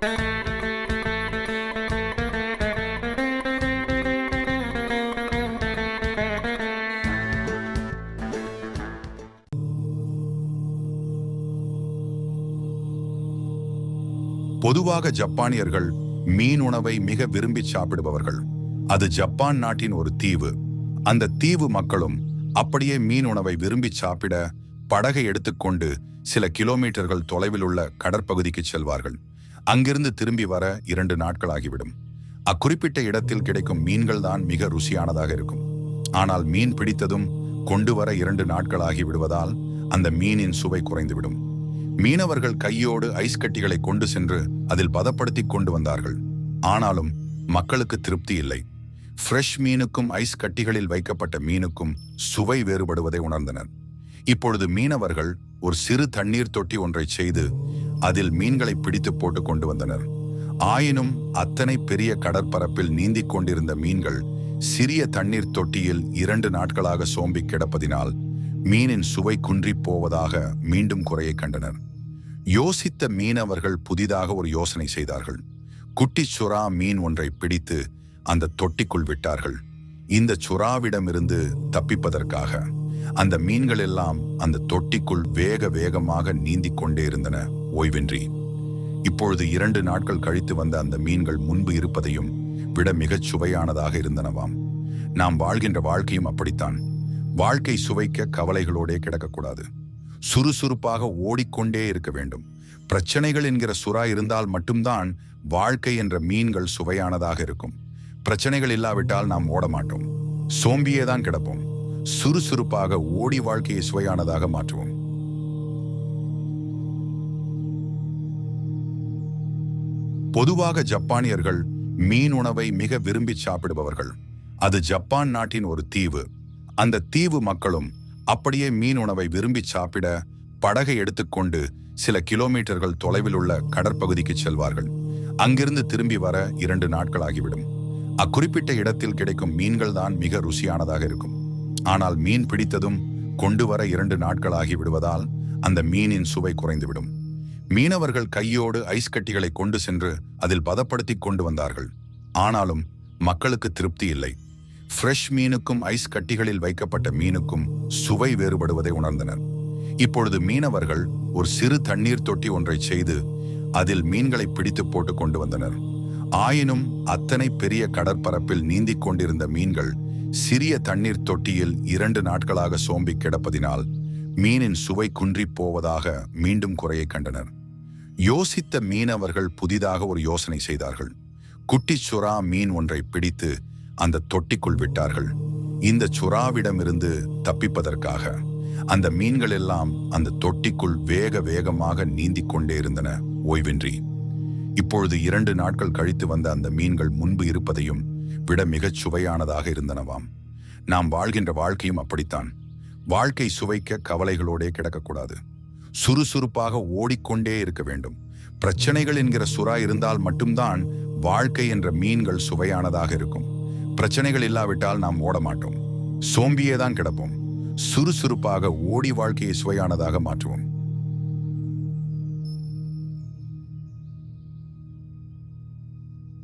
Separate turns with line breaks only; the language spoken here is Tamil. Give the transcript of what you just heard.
பொதுவாக ஜப்பானியர்கள் மீன் உணவை மிக விரும்பி சாப்பிடுபவர்கள். அது ஜப்பான் நாட்டின் ஒரு தீவு. அந்த தீவு மக்களும் அப்படியே மீன் உணவை விரும்பி சாப்பிட படகை எடுத்துக்கொண்டு சில கிலோமீட்டர்கள் தொலைவில் உள்ள கடற்பகுதிக்கு செல்வார்கள். அங்கிருந்து திரும்பி வர இரண்டு நாட்கள் ஆகிவிடும் அக்குறிப்பிட்ட இடத்தில் கிடைக்கும் மீன்கள் தான் மிக ருசியானதாக இருக்கும். ஆனால் மீன் பிடித்ததும் கொண்டு வர இரண்டு நாட்கள் ஆகிவிடுவதால் அந்த மீனின் சுவை குறைந்துவிடும். மீனவர்கள் கையோடு ஐஸ் கட்டிகளை கொண்டு சென்று அதில் பதப்படுத்தி கொண்டு வந்தார்கள். ஆனாலும் மக்களுக்கு திருப்தி இல்லை. ஃப்ரெஷ் மீனுக்கும் ஐஸ் கட்டிகளில் வைக்கப்பட்ட மீனுக்கும் சுவை வேறுபடுவதை உணர்ந்தனர். இப்பொழுது மீனவர்கள் ஒரு சிறு தண்ணீர் தொட்டி ஒன்றை செய்து அதில் மீன்களை பிடித்து போட்டு கொண்டு வந்தனர். ஆயினும் அத்தனை பெரிய கடற்பரப்பில் நீந்திக் கொண்டிருந்த மீன்கள் சிறிய தண்ணீர் தொட்டியில் இரண்டு நாட்களாக சோம்பி கிடப்பதினால் மீனின் சுவை குன்றிப் போவதாக மீண்டும் குறையை கண்டனர். யோசித்த மீனவர்கள் புதிதாக ஒரு யோசனை செய்தார்கள். குட்டி சுறா மீன் ஒன்றை பிடித்து அந்த தொட்டிக்குள் விட்டார்கள். இந்த சுறாவிடமிருந்து தப்பிப்பதற்காக. அந்த மீன்கள் எல்லாம் அந்த தொட்டிக்குள் வேக வேகமாக நீந்திக் கொண்டே இருந்தன. ஓய்வின்றி. இப்பொழுது இரண்டு நாட்கள் கழித்து வந்த அந்த மீன்கள் முன்பு இருப்பதையும் விட மிகச் சுவையானதாக இருந்தனவாம். நாம் வாழ்கின்ற வாழ்க்கையும் அப்படித்தான். வாழ்க்கை சுவைக்க கவலைகளோடே கிடக்கக்கூடாது. சுறுசுறுப்பாக ஓடிக்கொண்டே இருக்க வேண்டும். பிரச்சனைகள் என்கிற சுறா இருந்தால் மட்டும்தான் வாழ்க்கை என்ற மீன்கள் சுவையானதாக இருக்கும். பிரச்சனைகள் இல்லாவிட்டால் நாம் ஓட மாட்டோம் சோம்பியே தான் கிடப்போம். சுறுசுறுப்பாக ஓடி வாழ்க்கையை சுவையானதாக மாற்றுவோம். பொதுவாக ஜப்பானியர்கள் மீன் உணவை மிக விரும்பி சாப்பிடுபவர்கள். அது ஜப்பான் நாட்டின் ஒரு தீவு. அந்த தீவு மக்களும் அப்படியே மீன் உணவை விரும்பி சாப்பிட படகை எடுத்துக்கொண்டு சில கிலோமீட்டர்கள் தொலைவில் உள்ள கடற்பகுதிக்கு செல்வார்கள். அங்கிருந்து திரும்பி வர இரண்டு நாட்கள் ஆகிவிடும். அக்குறிப்பிட்ட இடத்தில் கிடைக்கும் மீன்கள் தான் மிக ருசியானதாக இருக்கும். ஆனால் மீன் பிடித்ததும் கொண்டு வர இரண்டு நாட்களாகி விடுவதால் அந்த மீனின் சுவை குறைந்துவிடும். மீனவர்கள் கையோடு ஐஸ் கட்டிகளை கொண்டு சென்று அதில் பதப்படுத்தி கொண்டு வந்தார்கள். ஆனாலும் மக்களுக்கு திருப்தி இல்லை. ஃப்ரெஷ் மீனுக்கும் ஐஸ் கட்டிகளில் வைக்கப்பட்ட மீனுக்கும் சுவை வேறுபடுவதை உணர்ந்தனர். இப்பொழுது மீனவர்கள் ஒரு சிறு தண்ணீர் தொட்டி ஒன்றை செய்து அதில் மீன்களை பிடித்து போட்டு கொண்டு வந்தனர். ஆயினும் அத்தனை பெரிய கடற்பரப்பில் நீந்திக் கொண்டிருந்த மீன்கள் சிறிய தண்ணீர் தொட்டியில் இரண்டு நாட்களாக சோம்பி கிடப்பதினால் மீனின் சுவை குன்றிப் போவதாக மீண்டும் குறையை கண்டனர். யோசித்த மீனவர்கள் புதிதாக ஒரு யோசனை செய்தார்கள். குட்டி சுறா மீன் ஒன்றை பிடித்து அந்த தொட்டிக்குள் விட்டார்கள். இந்த சுறாவிடமிருந்து தப்பிப்பதற்காக அந்த மீன்கள் எல்லாம் அந்த தொட்டிக்குள் வேக வேகமாக நீந்திக் கொண்டே இருந்தன ஓய்வின்றி. இப்பொழுது இரண்டு நாட்கள் கழித்து வந்த அந்த மீன்கள் முன்பு இருப்பதையும் விட மிகச் சுவையானதாக இருந்தனவாம். நாம் வாழ்கின்ற வாழ்க்கையும் அப்படித்தான். வாழ்க்கை சுவைக்க கவலைகளோடே கிடக்கக்கூடாது. சுறுசுறுப்பாக ஓடிக்கொண்டே இருக்க வேண்டும். பிரச்சனைகள் என்கிற சுறா இருந்தால் மட்டும்தான் வாழ்க்கை என்ற மீன்கள் சுவையானதாக இருக்கும். பிரச்சனைகள் இல்லாவிட்டால் நாம் ஓட மாட்டோம். சோம்பியே தான் கிடப்போம். சுறுசுறுப்பாக ஓடி வாழ்க்கையை சுவையானதாக மாற்றுவோம்.